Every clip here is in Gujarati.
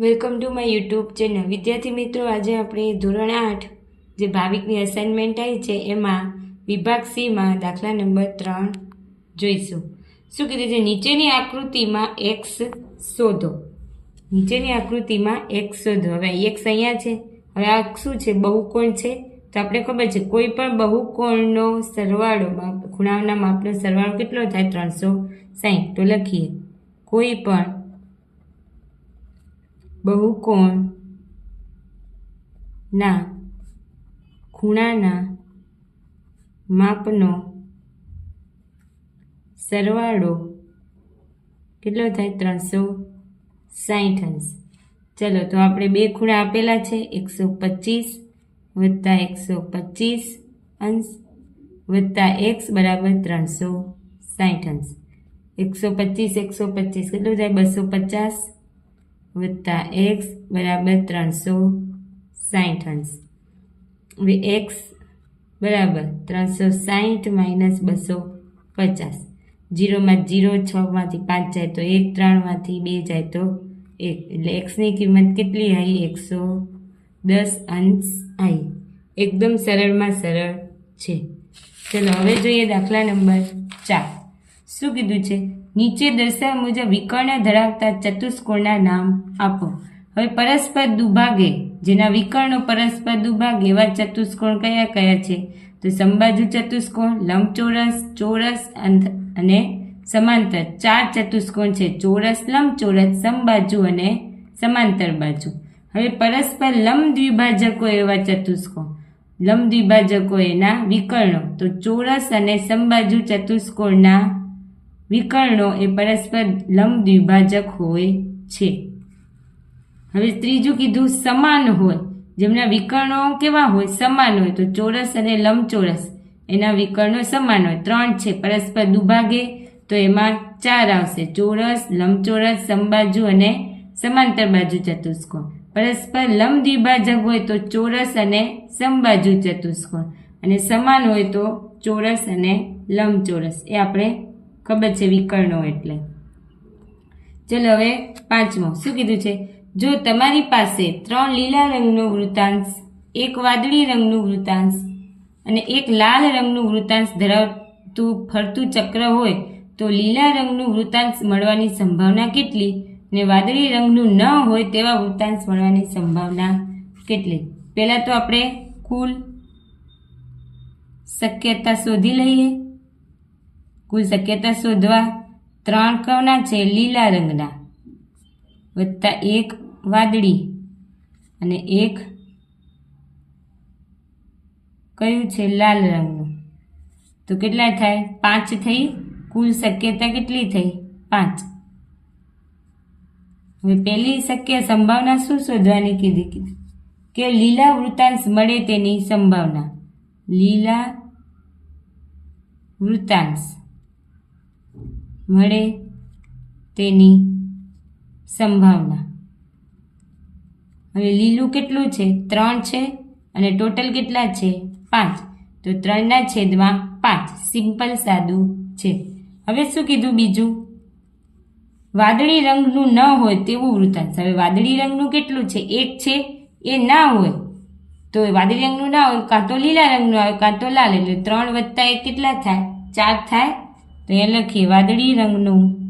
Welcome to my YouTube channel વિદ્યાર્થી મિત્રો, આજે આપણે ધોરણ આઠ જે ભાવિકની અસાઇનમેન્ટ આવી છે, એમાં વિભાગ સીમાં દાખલા નંબર ત્રણ જોઈશું. શું કીધું છે? નીચેની આકૃતિમાં એક્સ શોધો. નીચેની આકૃતિમાં એક્સ શોધો. હવે એક્સ અહીંયા છે. હવે આ શું છે? બહુકોણ છે. તો આપણે ખબર છે, કોઈ પણ બહુકોણનો સરવાળો ખૂણાઓના માપનો સરવાળો કેટલો થાય? ત્રણસો સાહીઠ તો લખીએ. કોઈ પણ બહુકોણ. ના, ખૂણાના માપનો સરવાળો કેટલો થાય? ત્રણસો સાહીઠ અંશ. ચલો, તો આપણે બે ખૂણા આપેલા છે. એકસો પચીસ વત્તા એકસો પચીસ અંશ વત્તા એક્સ બરાબર ત્રણસો સાહીઠ અંશ. એકસો પચીસ એકસો પચીસ, કેટલું થાય? બસો પચાસ વત્તા એક્સ બરાબર ત્રણસો સાહીઠ અંશ. એક્સ બરાબર ત્રણસો સાહીઠ માઇનસ બસો પચાસ. જીરોમાં જીરો છમાંથી પાંચ જાય તો એક ત્રણમાંથી બે જાય તો એક. એટલે એક્સની કિંમત કેટલી આવી? એકસો દસ અંશ આવી. એકદમ સરળમાં સરળ છે. ચલો હવે જોઈએ દાખલા નંબર ચાર. શું કીધું છે? નીચે દર્શાવ્યા મુજબ વિકર્ણ ધરાવતા ચતુષ્કોણના નામ આપો. હવે પરસ્પર દુભાગે, જેના વિકર્ણો પરસ્પર દુભાગે, એવા ચતુષ્કોણ કયા કયા છે? તો સંબાજુ ચતુષ્કોણ, લંબચોરસ, ચોરસ અને સમાંતર. ચાર ચતુષ્કોણ છે, ચોરસ લંબચોરસ સંબાજુ અને સમાંતર બાજુ. હવે પરસ્પર લંબ દ્વિભાજકો એવા ચતુષ્કોણ. લંબ દ્વિભાજકો એના વિકર્ણો. તો ચોરસ અને સંબાજુ ચતુષ્કોણના વિકર્ણો એ પરસ્પર લંબ દ્વિભાજક હોય છે. હવે ત્રીજું કીધું સમાન હોય. જેમના વિકર્ણો કેવા હોય? સમાન હોય. તો ચોરસ અને લંબચોરસ. એના વિકર્ણો સમાન હોય. ત્રણ છે. પરસ્પર દુભાગે. તો એમાં ચાર આવશે. ચોરસ, લંબચોરસ, સમબાજુ અને સમાંતર બાજુ ચતુષ્કોણ. પરસ્પર લંબ દ્વિભાજક હોય તો ચોરસ અને સમબાજુ ચતુષ્કોણ. અને સમાન હોય તો ચોરસ અને લંબચોરસ. એ આપણે ખબર છે વિકર્ણો એટલે. ચલો હવે પાંચમો, શું કીધું છે? જો તમારી પાસે ત્રણ લીલા રંગનો વૃતાંશ, એક વાદળી રંગનું વૃતાંશ અને એક લાલ રંગનું વૃતાંશ ધરાવતું ફરતું ચક્ર હોય, તો લીલા રંગનું વૃતાંશ મળવાની સંભાવના કેટલી ને વાદળી રંગનું ન હોય તેવા વૃતાંશ મળવાની સંભાવના કેટલી? પહેલાં તો આપણે કુલ શક્યતા શોધી લઈએ. કુલ શક્યતા શોધવા ત્રણ કવના છે લીલા રંગના. વત્તા એક વાદળી અને એક કયું છે લાલ રંગનું. તો કેટલા થાય? પાંચ થઈ. કુલ શક્યતા કેટલી થઈ? પાંચ. હવે પહેલી શક્ય સંભાવના શું શોધવાની કીધી કીધી? કે લીલા વૃતાંશ મળે તેની સંભાવના. લીલા વૃતાંશ. મળે તેની સંભાવના. હવે લીલું કેટલું છે? ત્રણ છે અને ટોટલ કેટલા છે? પાંચ. તો ત્રણના છેદમાં પાંચ. સિમ્પલ સાદું છે. હવે શું કીધું બીજું? વાદળી રંગનું ન હોય તેવું વૃતાંશ હવે વાદળી રંગનું કેટલું છે? એક છે. એ ના હોય તો વાદળી રંગનું ના હોય, કાં તો લીલા રંગનું આવે, કાં તો લાલ. એટલે ત્રણ વત્તા એક કેટલા થાય? ચાર થાય. તો એ લખીએ વાદળી રંગનું.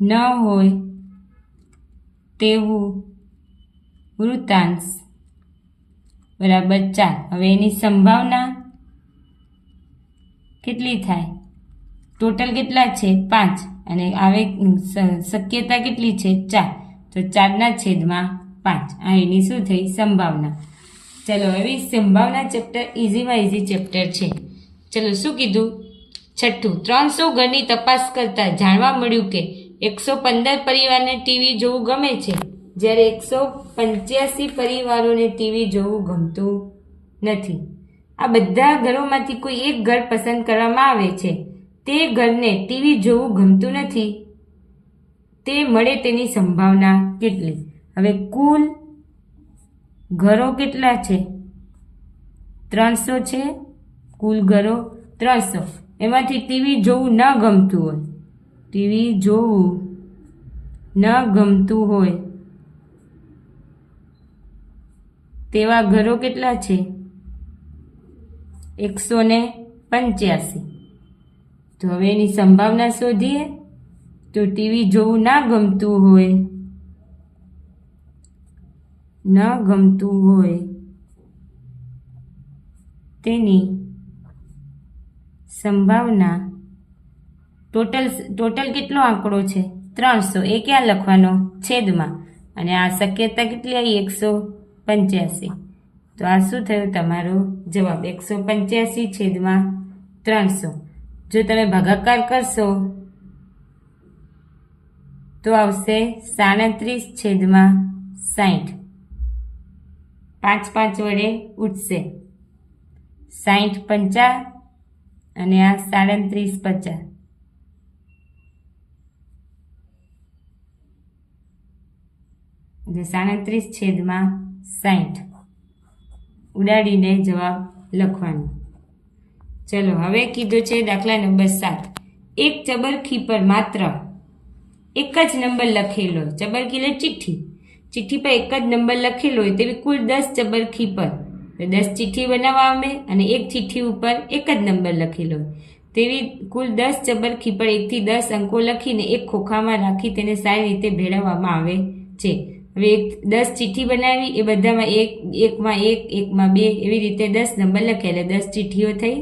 ન હોય તેવું વૃતાંશ. બરાબર ચાર. હવે એની સંભાવના કેટલી થાય? ટોટલ કેટલા છે? પાંચ. અને આવે શક્યતા કેટલી છે? ચાર. તો ચારના છેદમાં પાંચ. આ એની શું થઈ? સંભાવના. ચલો હવે સંભાવના ચેપ્ટર ઇઝીમાં ઇઝી ચેપ્ટર છે. ચલો શું કીધું? છઠ્ઠું, ત્રણસો ઘરની તપાસ કરતાં જાણવા મળ્યું કે એકસો પંદર પરિવારને ટીવી જોવું ગમે છે. જ્યારે એકસો પંચ્યાસી પરિવારોને ટીવી જોવું ગમતું નથી. આ બધા ઘરોમાંથી કોઈ એક ઘર પસંદ કરવામાં આવે છે. તે ઘરને ટીવી જોવું ગમતું નથી. તે મળે તેની સંભાવના કેટલી? હવે કુલ ઘરો કેટલા છે? ત્રણસો છે કુલ ઘરો ત્રણસો. એમાંથી ટીવી જોવું ન ગમતું હોય. ટીવી જોવું ન ગમતું હોય. તેવા ઘરો કેટલા છે? એકસો ને પંચ્યાસી. તો હવે એની સંભાવના શોધીએ. તો ટીવી જોવું ના ગમતું હોય. ન ગમતું હોય. તેની સંભાવના ટોટલ ટોટલ કેટલો આંકડો છે? ત્રણસો. એ ક્યાં લખવાનો છેદમાં. અને આ શક્યતા કેટલી આવી? એકસો પંચ્યાસી. તો આ શું થયું? તમારો જવાબ. એકસો પંચ્યાસી છેદમાં ત્રણસો. જો તમે ભાગાકાર કરશો, તો આવશે સાડત્રીસ છેદમાં સાઠ પાંચ પાંચ વડે ઉઠશે. સાઠ પંચા અને આ સાડત્રીસ પચાસ. એટલે સાડત્રીસ છેદમાં સાઠ ઉડાડીને જવાબ લખવાનો. ચલો, હવે કીધું છે દાખલા નંબર સાત. એક ચબરખી પર માત્ર એક જ નંબર લખેલો ચબરખી એટલે ચિઠ્ઠી. ચિઠ્ઠી પર એક જ નંબર લખેલો હોય તેવી કુલ દસ ચબરખી પર. દસ ચિઠ્ઠી બનાવવા આવે અને એક ચિઠ્ઠી ઉપર એક જ નંબર લખેલો લો તેવી કુલ દસ ચબરખી પર એકથી દસ અંકો લખીને એક ખોખામાં રાખી તેને સારી રીતે ભેળવવામાં આવે છે. હવે એક દસ ચિઠ્ઠી બનાવી, એ બધામાં એક, એકમાં એક, એકમાં બે, એવી રીતે દસ નંબર લખ્યા. દસ ચિઠ્ઠીઓ થઈ.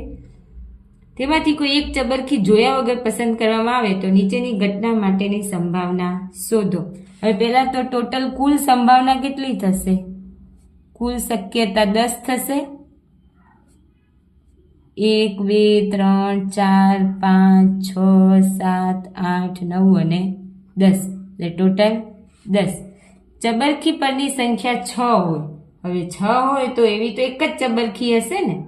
તેમાંથી કોઈ એક ચબરખી જોયા વગર પસંદ કરવામાં આવે તો નીચેની ઘટના માટેની સંભાવના શોધો. હવે પહેલાં તો ટોટલ કુલ સંભાવના કેટલી થશે? કુલ શક્યતા દસ થશે. એક, બે, ત્રણ, ચાર, પાંચ, છ, સાત, આઠ, નવ અને દસ. એટલે ટોટલ દસ. ચબરખી પરની સંખ્યા છ હોય. હવે છ હોય તો એવી તો એક જ ચબરખી હશે ને?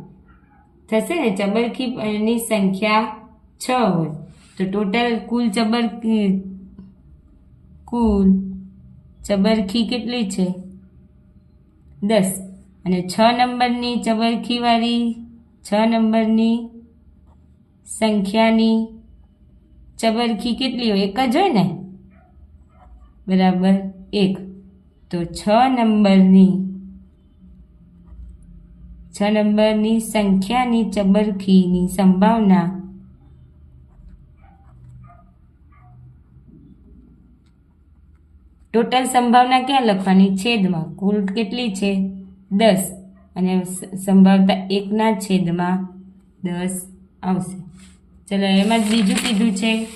થશે ને? ચબરખી પરની સંખ્યા છ હોય. તો ટોટલ કુલ ચબરખી કુલ ચબરખી કેટલી છે? દસ. અને છ નંબરની ચબરખીવાળી, છ નંબરની સંખ્યાની ચબરખી કેટલી હોય? એક જ હોય ને? બરાબર, એક. તો છ નંબરની છ નંબરની સંખ્યાની ચબરખીની સંભાવના ટોટલ સંભાવના ક્યાં લખવાની છેદમાં? કુલ કેટલી છે? દસ. અને સંભાવતા એકના છેદમાં દસ આવશે. ચલો, એમાં જ બીજું કીધું છે.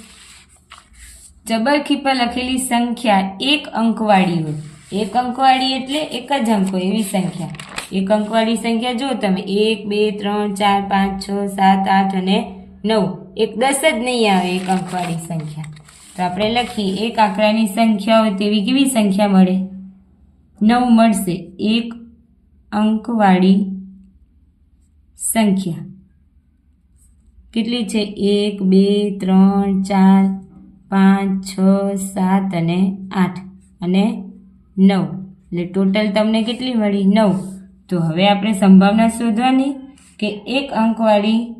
ચબરખી પર લખેલી સંખ્યા એક અંકવાળી હોય. એક અંકવાળી એટલે એક જ અંક હોય એવી સંખ્યા. એક અંકવાળી સંખ્યા જો તમે. એક, બે, ત્રણ, ચાર, પાંચ, છ, સાત, આઠ અને નવ. એક દસ જ નહીં આવે, એક અંકવાળી સંખ્યા. તો આપણે લખીએ, એક આંકડાની સંખ્યા હોય તેવી કેવી સંખ્યા મળે? નવ મળશે. એક અંકવાળી સંખ્યા. કેટલી છે? એક, બે, ત્રણ, ચાર, પાંચ, છ, સાત અને આઠ અને નવ. એટલે ટોટલ તમને કેટલી મળી? નવ. તો હવે આપણે સંભાવના શોધવાની કે એક અંકવાળી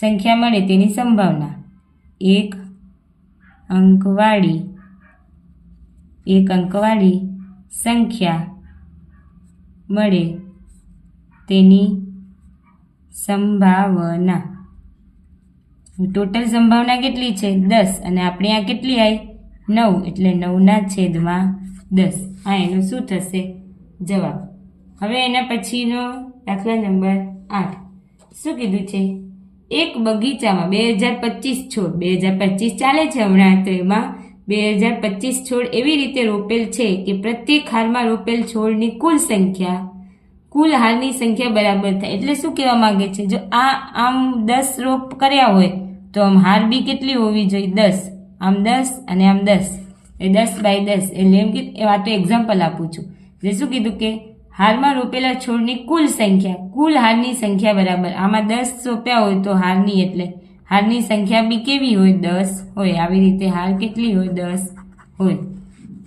સંખ્યા મળે તેની સંભાવના. એક અંકવાળી એક અંકવાળી સંખ્યા મળે તેની સંભાવના. ટોટલ સંભાવના કેટલી છે? દસ. અને આપણે આ કેટલી આવી નવ. એટલે નવના છેદમાં દસ. આ એનો શું થશે? જવાબ. હવે એના પછીનો દાખલા નંબર આઠ. શું કીધું છે? એક બગીચામાં બે હજાર પચીસ છોડ, બે હજાર પચીસ ચાલે છે હમણાં તો એમાં બે હજાર પચીસ છોડ એવી રીતે રોપેલ છે કે પ્રત્યેક હારમાં રોપેલ છોડની કુલ સંખ્યા, કુલ હારની સંખ્યા બરાબર થાય. એટલે શું કહેવા માંગે છે? જો આ આમ દસ રોપ કર્યા હોય, તો આમ હાર બી કેટલી હોવી જોઈએ? દસ. આમ દસ અને આમ દસ. એ દસ બાય દસ. એટલે એમ કે એ તો એક્ઝામ્પલ આપું છું. એટલે શું કીધું કે હારમાં રોપેલા છોડની કુલ સંખ્યા, કુલ હારની સંખ્યા બરાબર. આમાં દસ રોપ્યા હોય તો હારની એટલે હારની સંખ્યા બી કેવી હોય? દસ હોય. આવી રીતે હાર કેટલી હોય? દસ હોય.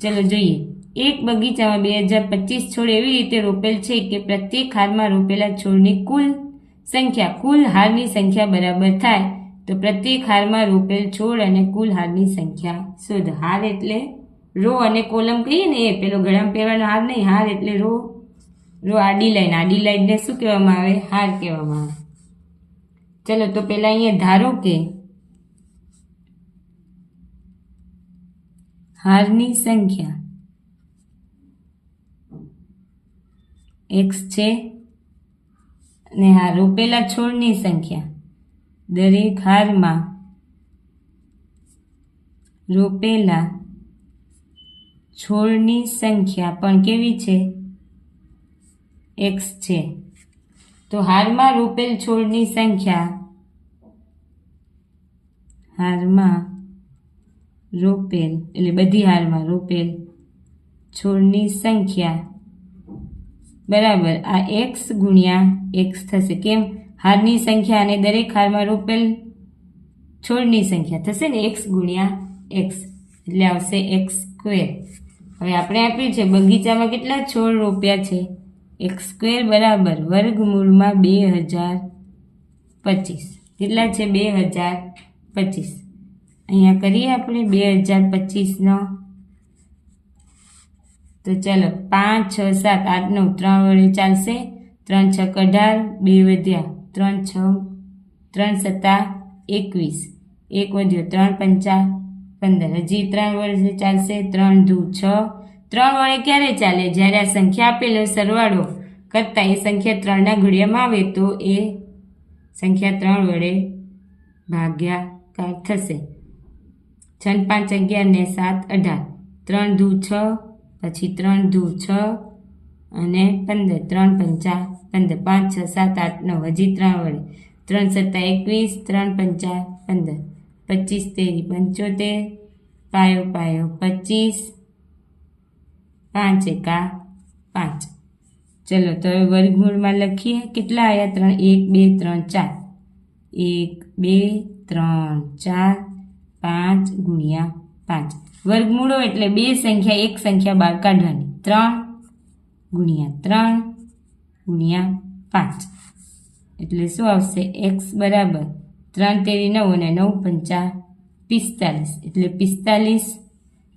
ચલો જોઈએ. એક બગીચામાં બે હજાર પચીસ છોડ એવી રીતે રોપેલ છે કે પ્રત્યેક હારમાં રોપેલા છોડની કુલ સંખ્યા, કુલ હારની સંખ્યા બરાબર થાય તો પ્રત્યેક હારમાં રોપેલ છોડ અને કુલ હારની સંખ્યા શોધ. હાર એટલે રો અને કોલમ કહીએ ને એ, પેલો ગળામાં પહેરવાનો હાર નહીં, હાર એટલે રો. રો આડી લાઈન આડી લાઈનને શું કહેવામાં આવે? હાર કહેવામાં આવે. ચલો, તો પહેલાં અહીંયા ધારો કે હારની સંખ્યા એક્સ છે અને હા રોપેલા છોડની સંખ્યા દરેક હારમાં રોપેલા છોડની સંખ્યા પણ કેવી છે? એક્સ છે. તો હારમાં રોપેલ છોડની સંખ્યા હારમાં રોપેલ, એટલે બધી હારમાં રોપેલ છોડની સંખ્યા બરાબર આ એક્સ ગુણ્યા એક્સ થશે. કેમ? હારની સંખ્યા અને દરેક હારમાં રોપેલ છોડની સંખ્યા થશે ને એક્સ ગુણ્યા એક્સ એટલે આવશે એક્સ સ્ક્વેર હવે આપણે આપ્યું છે, બગીચામાં કેટલા છોડ રોપ્યા છે? એક્સ સ્ક્વેર બરાબર વર્ગમૂળમાં બે હજાર પચીસ. કેટલા છે બે હજાર પચીસ? અહીંયા કરીએ આપણે બે હજાર પચીસનો. તો ચાલો પાંચ, છ, સાત, આઠ, નવ, ત્રણ વડે ચાલશે. ત્રણ, છ અઢાર, બે વધ્યા. ત્રણ, છ, ત્રણ સત્તા એકવીસ. એક વધ્યો ત્રણ પંચા પંદર. હજી ત્રણ વર્ષે ચાલશે. ત્રણ દુ છ ત્રણ વડે ક્યારે ચાલે? જ્યારે આ સંખ્યા આપેલો સરવાળો કરતાં એ સંખ્યા ત્રણના ઘડિયામાં આવે તો એ સંખ્યા ત્રણ વડે ભાગ્યાકાર થશે. છન પાંચ અગિયાર ને સાત અઢાર. ત્રણ દુ છ, પછી ત્રણ દુ છ અને પંદર. ત્રણ પંચા પંદર. પાંચ, છ, સાત, આઠ, નવ, હજી ત્રણ વડે. ત્રણ સત્તા એકવીસ, ત્રણ પંચા પંદર. પચીસ તેરી પંચોતેર, પાયો પાયો પચીસ પાંચ એકા પાંચ. ચલો, તો હવે વર્ગમૂળમાં લખીએ. કેટલા આવ્યા ત્રણ, એક, બે, ત્રણ, ચાર. એક, બે, ત્રણ, ચાર, પાંચ ગુણ્યા પાંચ. વર્ગમૂળો એટલે બે સંખ્યા, એક સંખ્યા બહાર કાઢવાની. ત્રણ ગુણ્યા ત્રણ ગુણ્યા પાંચ. એટલે શું આવશે? એક્સ બરાબર ત્રણ તેરી નવ અને નવ પંચા પિસ્તાલીસ. એટલે પિસ્તાલીસ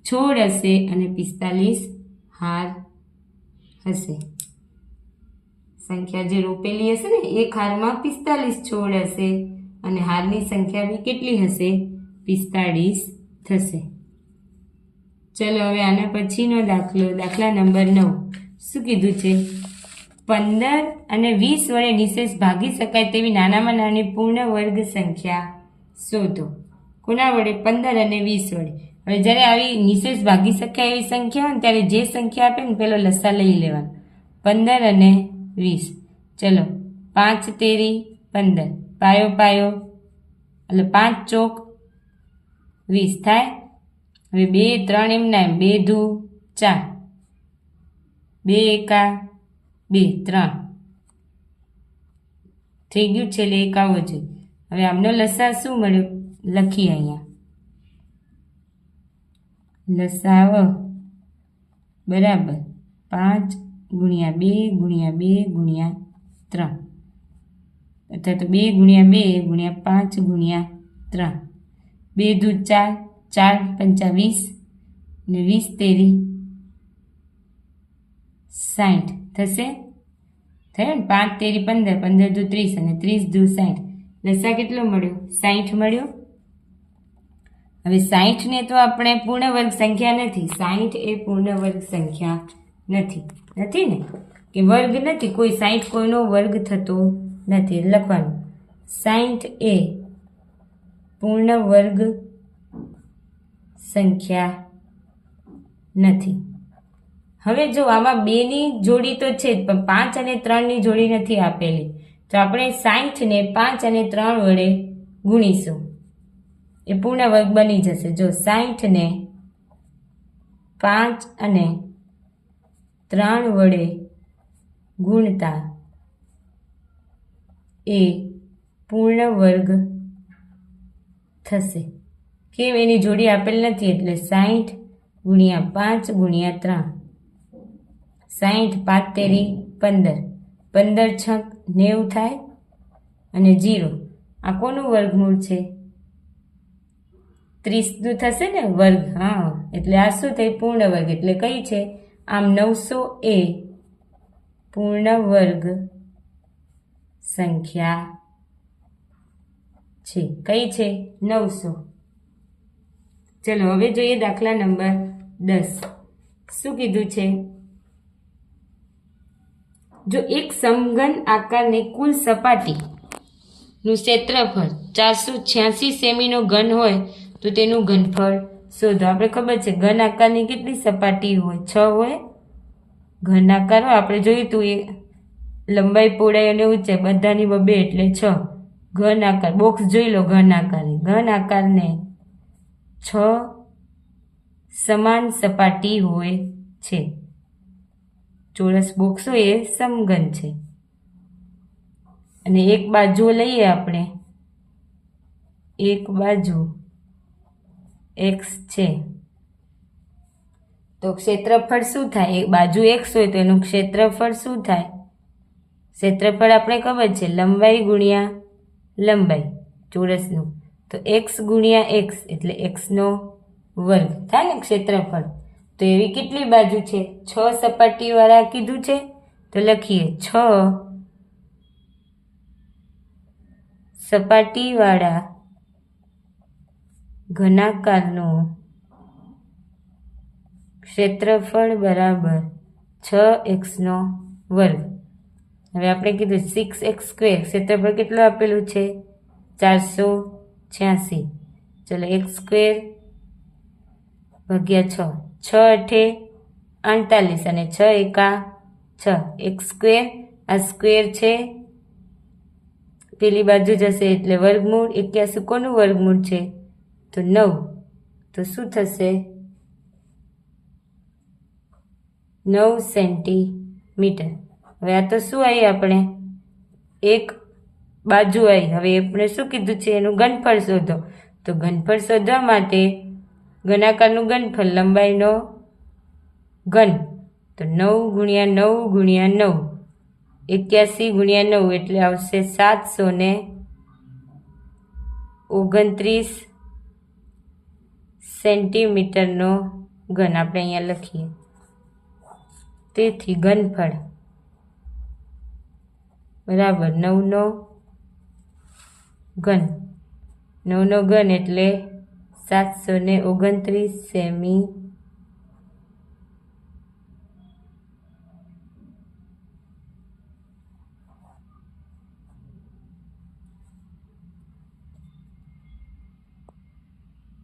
છોડ હશે અને પિસ્તાલીસ હાર. હશે. સંખ્યા જે રોપેલી હશે ને, એક હારમાં પિસ્તાલીસ છોડ હશે અને હારની સંખ્યા બી કેટલી હશે? પિસ્તાળીસ થશે. ચલો હવે આના પછીનો દાખલો, દાખલા નંબર નવ. શું કીધું છે? પંદર અને વીસ વડે નિશેષ ભાગી શકાય તેવી નાનામાં નાની પૂર્ણ વર્ગ સંખ્યા શોધો. કોના વડે? પંદર અને વીસ વડે. હવે જ્યારે આવી નિશેષ ભાગી શકાય એવી સંખ્યા હોય ત્યારે જે સંખ્યા આપે ને પેલો લસા લઈ લેવાનો. પંદર અને વીસ. ચલો, પાંચ તેરી પંદર. પાયો પાયો. એટલે પાંચ ચોક વીસ થાય. હવે બે, ત્રણ એમના એમ. બે ધુ ચાર. બે એકા, બે, ત્રણ. થઈ ગયું છેલ્લે એક આવો જોઈએ હવે આમનો લસા શું મળ્યો? લખીએ અહીંયા. લસાવ બરાબર પાંચ ગુણ્યા બે ગુણ્યા બે ગુણ્યા ત્રણ. અથવા તો બે ગુણ્યા બે ગુણ્યા પાંચ ગુણ્યા ત્રણ. બે દૂ ચાર ચાર પંચા વીસ ને વીસ તેરી સાઠ થશે? થયો ને? પાંચ તેરી પંદર પંદર દૂ ત્રીસ અને ત્રીસ દૂ સાઠ લસા કેટલો મળ્યો? સાઠ મળ્યો? હવે સાઠને તો આપણે પૂર્ણ વર્ગ સંખ્યા નથી. સાઠ એ પૂર્ણ વર્ગ સંખ્યા નથી. નથી ને? કે વર્ગ નથી. કોઈ સાઠ કોઈનો વર્ગ થતો નથી. લખવાનું. સાઠ એ પૂર્ણ વર્ગ સંખ્યા નથી. હવે જો આમાં બેની જોડી તો છે જ, પણ પાંચ અને ત્રણની જોડી નથી આપેલી. તો આપણે સાઠને પાંચ અને ત્રણ વડે ગુણીશું. એ પૂર્ણ વર્ગ બની જશે. જો સાઠને પાંચ અને ત્રણ વડે ગુણતા એ પૂર્ણ વર્ગ થશે. કેમ? એની જોડી આપેલ નથી એટલે સાઠ ગુણ્યા પાંચ ગુણ્યા ત્રણ. સાઠ પાંચ પંદર. પંદર છક નેવું થાય અને જીરો. આ કોનું વર્ગમૂળ છે? ત્રીસનું થશે ને વર્ગ, હા, એટલે આ શું થઈ પૂર્ણ વર્ગ. એટલે કઈ છે? આમ નવસો એ પૂર્ણ વર્ગ સંખ્યા છે. કઈ છે? નવસો. ચલો, હવે જોઈએ દાખલા નંબર દસ. શું કીધું છે? જો એક સમઘન આકારની કુલ સપાટીનું ક્ષેત્રફળ ચારસો છ્યાસી સેમીનો ઘન હોય તો તેનું ઘનફળ શોધો. આપણે ખબર છે, ઘન આકારની કેટલી સપાટી હોય? છ હોય. ઘન આકાર આપણે જોયું હતું એ લંબાઈ, પહોળાઈ અને ઊંચાઈ, બધાની બબે એટલે છ. ઘન આકાર બોક્સ જોઈ લો ઘન આકારની. ઘન આકારને છ સમાન સપાટી હોય છે. ચોરસ બોક્સ હોય એ સમઘન છે. અને એક બાજુ લઈએ આપણે. એક બાજુ. એક્સ છે. તો ક્ષેત્રફળ શું થાય? એક બાજુ એક્સ હોય તો એનું ક્ષેત્રફળ શું થાય? ક્ષેત્રફળ આપણે ખબર છે, લંબાઈ ગુણ્યા લંબાઈ, ચોરસનું. તો એક્સ ગુણ્યા એક્સ એટલે એક્સનો વર્ગ. થાય ને ક્ષેત્રફળ? તો એવી કેટલી બાજુ છે? છ સપાટીવાળા કીધું છે? તો લખીએ, છ સપાટીવાળા ઘનાકારનું ક્ષેત્રફળ બરાબર છ એક્સનો વર્ગ. હવે આપણે કીધું સિક્સ એક્સ સ્ક્વેર. ક્ષેત્રફળ કેટલું આપેલું છે? ચારસો છ્યાસી. ચલો એક્સ સ્ક્વેર ભાગ્યા છ. છ અઠે અડતાલીસ અને છ એકા છ. એક્સ સ્ક્વેર આ સ્ક્વેર છે. પેલી બાજુ જશે એટલે વર્ગમૂળ એક્યાસી કોનું વર્ગમૂળ છે? તો નવ. તો શું થશે? નવ સેન્ટીમીટર. હવે આ તો શું આવી આપણે? એક બાજુ આવી હવે આપણે શું કીધું છે? એનું ઘનફળ શોધો. તો ઘનફળ શોધવા માટે ઘનાકારનું ઘનફળ લંબાઈનો ઘન. તો નવ ગુણ્યા નવ ગુણ્યા નવ. એક્યાસી ગુણ્યા નવ એટલે આવશે સાતસો ને ઓગણત્રીસ. સેન્ટીમીટરનો ઘન આપણે અહીંયા લખીએ. તેથી ઘનફળ બરાબર નવનો ઘન. નવનો ઘન એટલે સાતસો ને ઓગણત્રીસ સેમી